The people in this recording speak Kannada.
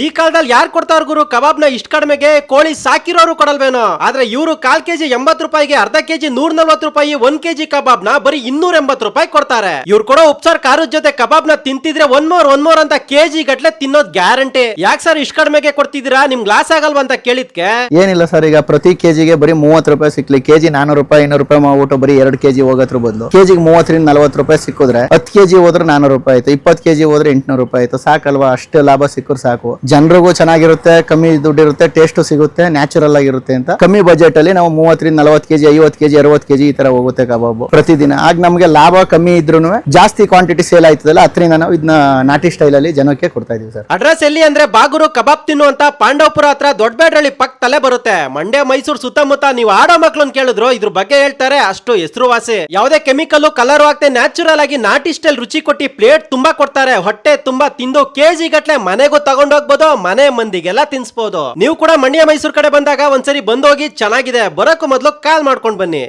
ಈ ಕಾಲದಲ್ಲಿ ಯಾರು ಕೊಡ್ತಾರ ಗುರು? ಕಬಾಬ್ನ ಇಷ್ಟ ಕಡಿಮೆಗೆ ಕೋಳಿ ಸಾಕಿರೋರು ಕೊಡಲ್ವೇನೋ? ಆದ್ರೆ ಇವರು ಕಾಲ್ ಕೆಜಿ ಎಂಬತ್ ರೂಪಾಯಿಗೆ ಅರ್ಧ ಕೆಜಿ ನೂರ್ ನಲ್ವತ್ತು ರೂಪಾಯಿ, ಒಂದ್ ಕೆಜಿ ಕಬಾಬ್ನ ಬರೀ ಇನ್ನೂರ ಎಂಬತ್ ರೂಪಾಯಿ ಕೊಡ್ತಾರೆ. ಇವ್ರು ಕೊಡೋ ಉಪ್ಸಾರ್ ಕಾರು ಜೊತೆ ಕಬಾಬ್ನ ತಿಂತಿದ್ರೆ ಒನ್ ಮೋರ್ ಒನ್ ಮೋರ್ ಅಂತ ಕೆಜಿ ಗಟ್ಲೆ ತಿನ್ನೋದ್ ಗ್ಯಾರಂಟಿ. ಯಾಕ್ ಸರ್ ಇಷ್ಟ ಕಡಿಮೆಗೆ ಕೊಡ್ತಿದ್ದೀರಾ? ನಿಮ್ ಲಾಸ್ ಆಗಲ್ವಾ ಅಂತ ಕೇಳಿದ್ಕೆ? ಏನಿಲ್ಲ ಸರ್, ಈಗ ಪ್ರತಿ ಕೆಜಿಗೆ ಬರೀ ಮೂವತ್ತು ರೂಪಾಯಿ ಸಿಕ್ಲಿ. ಕೆಜಿ ನಾನೂರು ರೂಪಾಯಿ, ಇನ್ನೂರು ರೂಪಾಯಿ ಮಾಡ್ಬಿಟ್ಟು ಬರೀ ಎರಡು ಕೆಜಿ ಹೋಗೋದ್ರ ಬದಲು ಕೆಜಿಗೆ ಮೂವತ್ತರಿಂದ ನಲ್ವತ್ತು ರೂಪಾಯಿ ಸಿಕ್ಕಿದ್ರೆ ಹತ್ತು ಕೆಜಿ ಹೋದ್ರೆ ನಾನೂರು ರೂಪಾಯಿ ಆಯ್ತು. ಇಪ್ಪತ್ತು ಕೆಜಿ ಹೋದ್ರೆ ಎಂಟುನೂರು ರೂಪಾಯಿ ಆಯ್ತು. ಸಾಕಲ್ವಾ? ಅಷ್ಟು ಲಾಭ ಸಿಕ್ಕರು ಸಾಕು. ಜನರಿಗೂ ಚೆನ್ನಾಗಿರುತ್ತೆ, ಕಮ್ಮಿ ದುಡ್ಡು ಇರುತ್ತೆ ಟೇಸ್ಟ್ ಸಿಗುತ್ತೆ ನ್ಯಾಚುರಲ್ ಆಗಿರುತ್ತೆ ಅಂತ. ಕಮ್ಮಿ ಬಜೆಟ್ ಅಲ್ಲಿ ನಾವು ಮೂವತ್ತರಿಂದ ನಲವತ್ತು ಕೆಜಿ, ಐವತ್ತು ಕೆಜಿ, ಅರವತ್ತು ಕೆಜಿ ಈ ತರ ಹೋಗುತ್ತೆ ಕಬಾಬು. ಪ್ರತಿದಿನ. ಆಗ ನಮಗೆ ಲಾಭ ಕಮ್ಮಿ ಇದ್ರೂ ಜಾಸ್ತಿ ಕ್ವಾಂಟಿಟಿ ಸೇಲ್ ಆಯ್ತದಲ್ಲ, ಅದರಿಂದ ನಾವು ಇದನ್ನ ನಾಟಿ ಸ್ಟೈಲ್ ಅಲ್ಲಿ ಜನಕ್ಕೆ ಕೊಡ್ತಾ ಇದೀವಿ ಸರ್. ಅಡ್ರೆಸ್ ಎಲ್ಲಿ ಅಂದ್ರೆ ಬಾಗೂರು ಕಬಾಬ್ ತಿನ್ನುವಂತ ಪಾಂಡವಪುರ ಹತ್ರ ದೊಡ್ಡಬೇಡ್ರಳ್ಳಿ ಪಕ್ಕ ತಲೆ ಬರುತ್ತೆ. ಮಂಡ್ಯ, ಮೈಸೂರು ಸುತ್ತಮುತ್ತ ನೀವು ಆಡೋ ಮಕ್ಳನ್ ಕೇಳಿದ್ರು, ಇದ್ರ ಬಗ್ಗೆ ಹೇಳ್ತಾರೆ, ಅಷ್ಟು ಹೆಸರುವಾಸಿ. ಯಾವುದೇ ಕೆಮಿಕಲ್ ಕಲರ್ ಆಗ್ತೆ ನ್ಯಾಚುರಲ್ ಆಗಿ ನಾಟಿ ಸ್ಟೈಲ್ ರುಚಿ ಕೊಟ್ಟಿ ಪ್ಲೇಟ್ ತುಂಬಾ ಕೊಡ್ತಾರೆ. ಹೊಟ್ಟೆ ತುಂಬಾ ತಿಂದು ಕೆಜಿ ಗಟ್ಲೆ ಮನೆಗೂ ತಗೊಂಡೋಗ್ಬೋದು ಮನೆ ಮಂದಿಗೆಲ್ಲ ತಿನ್ಸ್ಬೋದು. ನೀವು ಕೂಡ ಮಂಡ್ಯ ಮೈಸೂರು ಕಡೆ ಬಂದಾಗ ಒಂದ್ಸರಿ ಬಂದೋಗಿ ಚೆನ್ನಾಗಿದೆ. ಬರೋಕ್ಕೂ ಮೊದಲು ಕಾಲ್ ಮಾಡ್ಕೊಂಡ್ ಬನ್ನಿ.